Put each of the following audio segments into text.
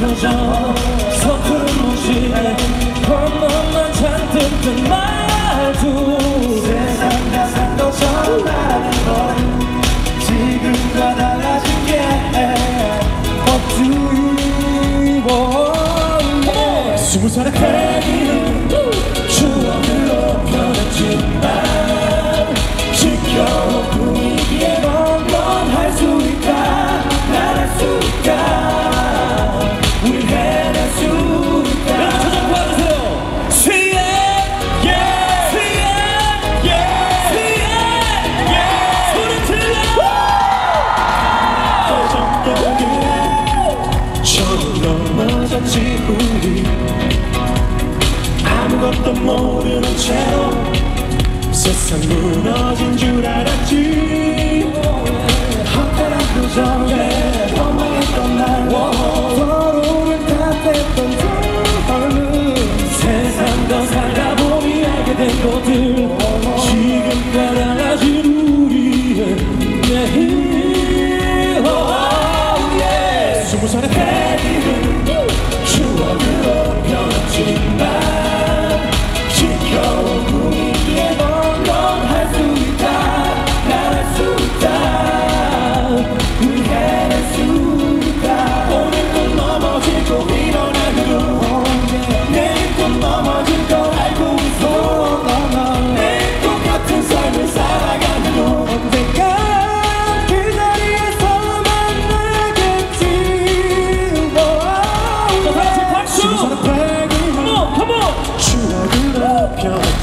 표정 서투른 모습 겉멋만 잔뜩 든 말투 세상 가상도 전하는 건 지금과 달라진 게 없지 스무 살의 패기는 추억 처음 넘어졌지 우리 아무것도 모르는 채로 세상 무너진 줄 알았지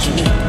yeah.